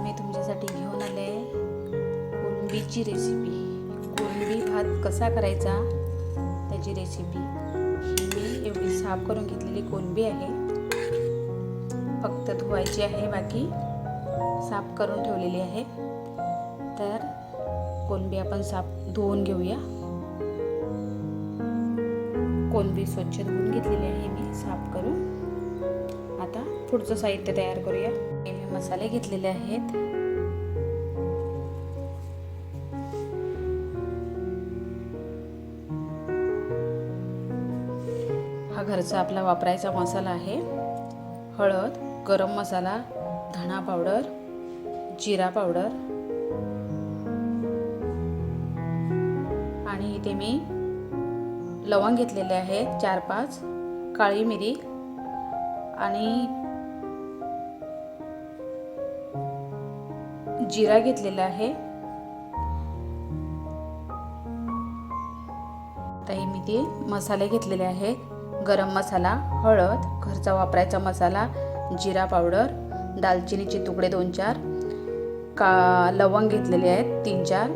मी तुमच्यासाठी घेऊन आले कोलंबीची रेसिपी कोलंबी भात कसा करायचा? त्याची रेसिपी ही मी एवढी साफ करून घेतलेली कोलंबी आहे. फक्त धुवायची आहे बाकी साफ करून ठेवलेली आहे. तर कोलंबी आपण साफ धुवून घेऊया. कोलंबी स्वच्छ धुवून घेतलेली आहे मी साफ करून. आता पुढचं साहित्य तयार करूया. मी मसाले घेतलेले आहेत. हा घरचा आपला वापरायचा मसाला आहे. हळद गरम मसाला धणा पावडर जिरा पावडर. आणि इथे मी लवंग घेतलेले आहेत चार पाच काळी मिरी आणि जिरा घेतलेला आहे. आता मी ते मसाले घेतलेले आहेत. गरम मसाला हळद घरचा वापरायचा मसाला जिरा पावडर दालचिनीचे तुकडे दोन चार का लवंग घेतलेले आहेत तीन चार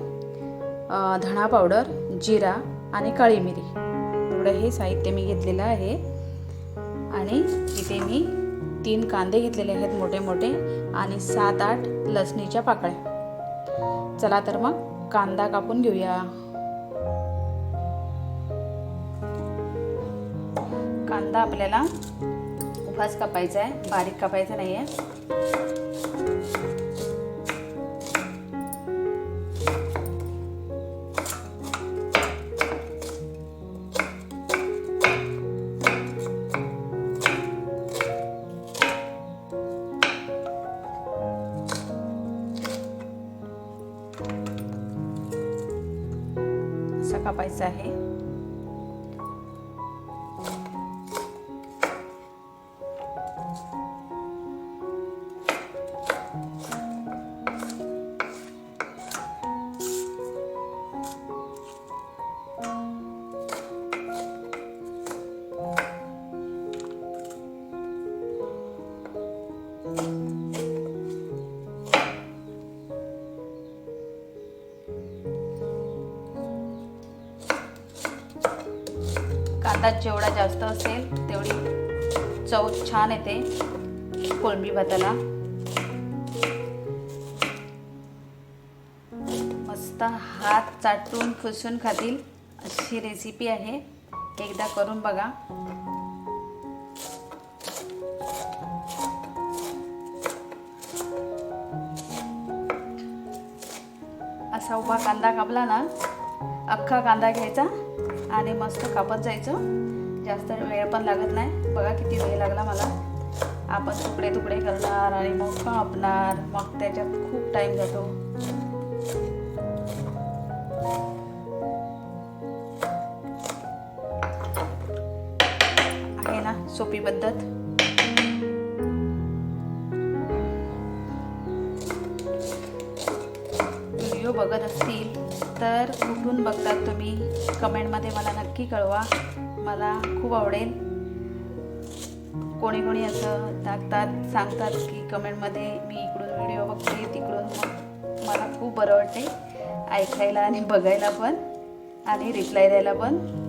धणा पावडर जिरा आणि काळी मिरी. एवढं हे साहित्य मी घेतलेलं आहे. आणि इथे मी तीन कांदे घेतलेले आहेत मोठे मोठे आणि सात आठ लसणीच्या पाकळ्या. चला तर मग कांदा कापून घेऊया. कांदा आपल्याला उभाच कापायचा आहे बारीक कापायचा नाही आहे कापायचा आहे. भातात जेवढा जास्त असेल तेवढी चव छान येते कोळंबी भाताला. मस्त हात चाटून फुसून खातील अशी रेसिपी आहे. एकदा करून बघा. असा उभा कांदा कापला ना अख्खा कांदा घ्यायचा. आणि मस्त कापत जायचं. जास्त वेळ पण लागत नाही. बघा किती वेळ लागला मला. आपण तुकडे तुकडे करणार आणि मग कापणार. मग त्याच्यात खूप टाईम जातो. आहे ना सोपी पद्धत. व्हिडिओ बघत असतील. तर कुठून बघतात तुम्ही. कमेंटमध्ये मला नक्की कळवा. मला खूप आवडेल. कोणी कोणी असं टाकतात सांगतात की कमेंटमध्ये मी इकडून व्हिडिओ बघते तिकडून. मग मला खूप बरं वाटते ऐकायला आणि बघायला पण आणि रिप्लाय द्यायला पण.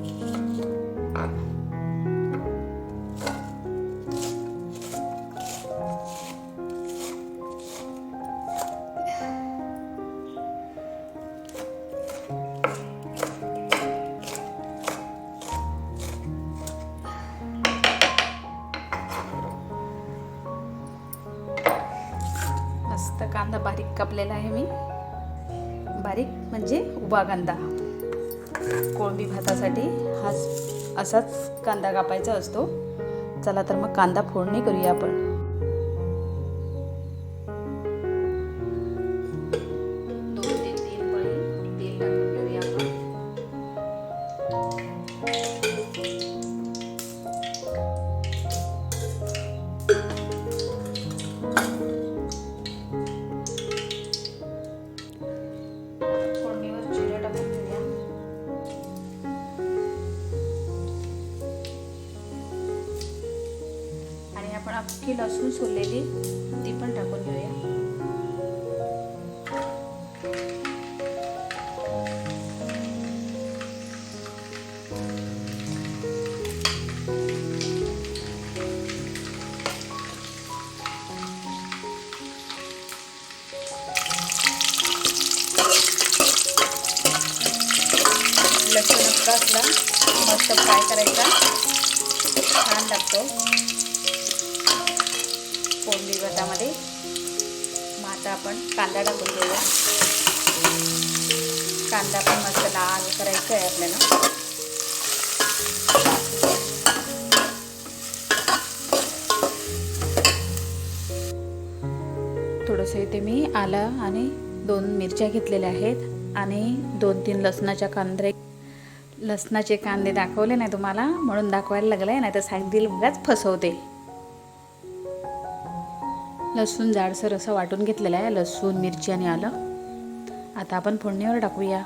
कापलेला आहे मी. बारीक म्हणजे उभा कांदा. कोळंबी भातासाठी हाच असाच कांदा कापायचा असतो. चला तर मग कांदा फोडणी करूया आपण. की लसूण सोललेली ती पण टाकून घेऊया. लसूण असला मस्त फ्राय करायचा. छान लागतो. कोंबडी मग आता आपण कांदा टाकून घेऊया. कांदा पण मस्त लाल करायचा आहे आपल्याला. थोडंसं इथे मी आलं आणि दोन मिरच्या घेतलेल्या आहेत आणि दोन तीन लसणाच्या कांदे. लसणाचे कांदे दाखवले नाही तुम्हाला म्हणून दाखवायला लागले नाही तर सांगतील बघाच फसवते लसूण जाडसर असं वाटून घेतलेलं आहे. लसूण मिरची आणि आलं. आता आपण फोडणीवर टाकूया.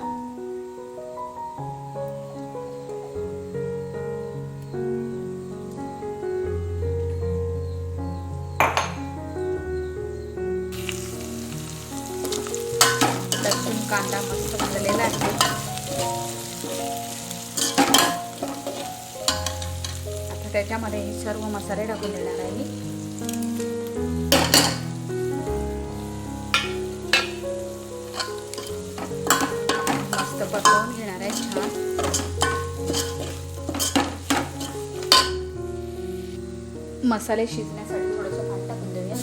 लसूण कांदा मस्त भाजलेला आहे. आता त्याच्यामध्ये हे सर्व मसाले टाकून देणार आहे मी. मसाले शिजण्यासाठी थोडंसं पाणी टाकून देऊया.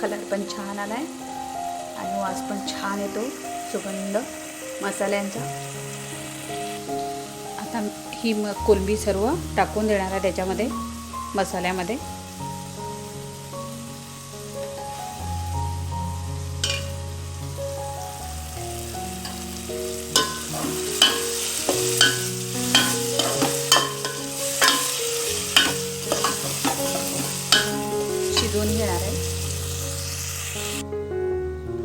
कलर पण छान आलाय आणि वास पण छान येतो सुगंध मसाल्यांचा. आता ही म कोलंबी सर्व टाकून देणार आहे त्याच्यामध्ये. मसाल्यामध्ये. शिजवून घेणार आहे.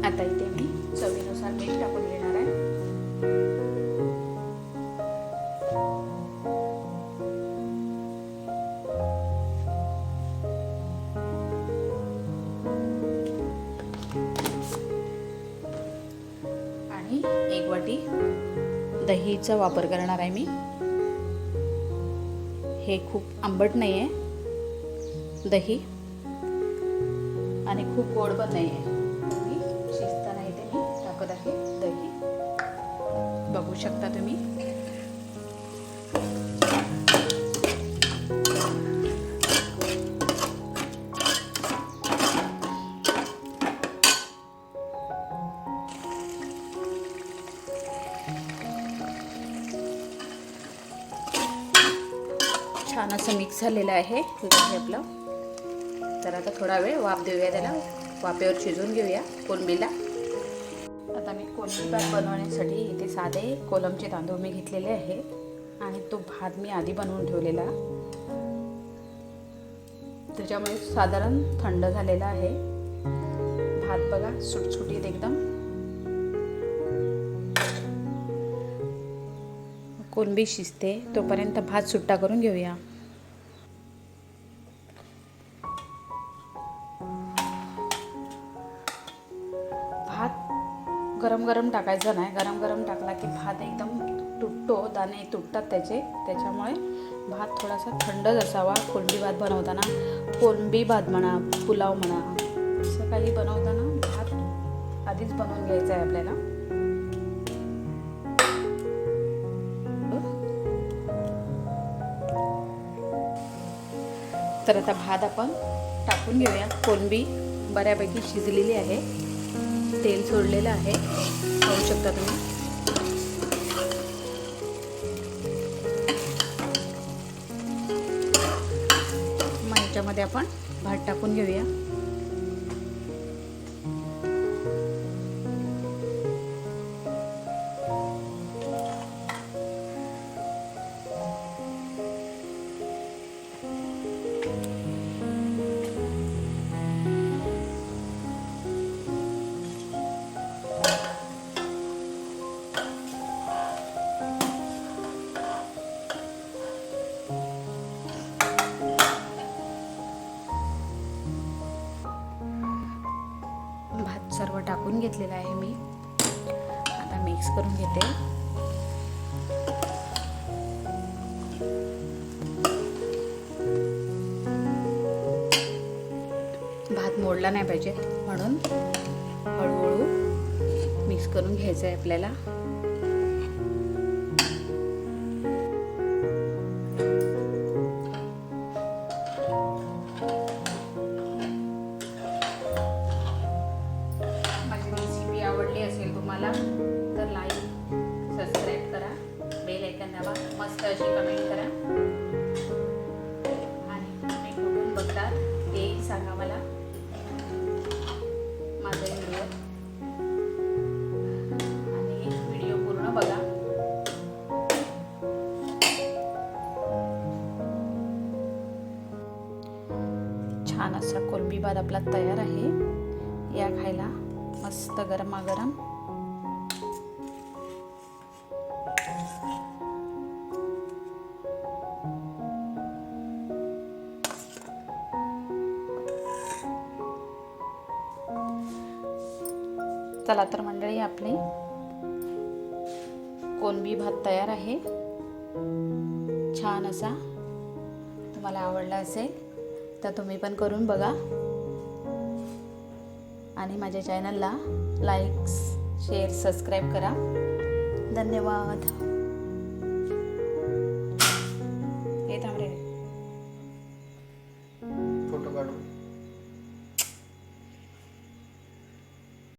आता इथे मी चवीनुसार मीठ टाकून दहीचा वापर करणार आहे मी. हे खूप आंबट नाही आहे दही. आणि खूप गोड पण नाही आहे मी शिजताना इथे मी. टाकत आहे. दही. बघू शकता तुम्ही. असं मिक्स झालेलं आहे. हे दही आपलं. तर आता थोडा वेळ वाफ देऊया त्याला. वाफेवर शिजवून घेऊया कोलंबीला. आता मी कोलंबी भात बनवण्यासाठी इथे साधे कोलमचे तांदूळ मी घेतलेले आहे. आणि तो भात मी आधी बनवून ठेवलेला. त्याच्यामुळे साधारण थंड झालेला आहे. भात बघा सुटसुटीत एकदम. कोलंबी शिजते. तोपर्यंत भात सुट्टा करून घेऊया. गरम गरम टाकायचा नाही. गरम गरम टाकला की भात एकदम तुटतो दाणे तुटतात त्याचे. त्याच्यामुळे भात थोडासा थंडच असावा. कोलंबी भात बनवताना कोलंबी भात म्हणा पुलाव म्हणा असं काही बनवताना भात आधीच बनवून घ्यायचा आहे आपल्याला. तर आता भात आपण टाकून घेऊया. कोलंबी बऱ्यापैकी शिजलेली आहे. तेल सोडलेलं आहे. पाहू शकता तुम्ही. मग ह्याच्यामध्ये आपण भात टाकून घेऊया. करून घेतलेला आहे मी. आता मिक्स करून घेते. भात मोडला नाही पाहिजे म्हणून हळूहळू मिक्स करून घ्यायचं आहे आपल्याला. सांबार आपला तयार आहे. या खायला मस्त गरमागरम. चला तर मंडळी आपले कोणबी भात तयार आहे. छान असा. तुम्हाला आवडला असेल तर तुम्ही पण करून बघा. आणि माझ्या चॅनलला लाईक्स शेअर सबस्क्राईब करा. धन्यवाद.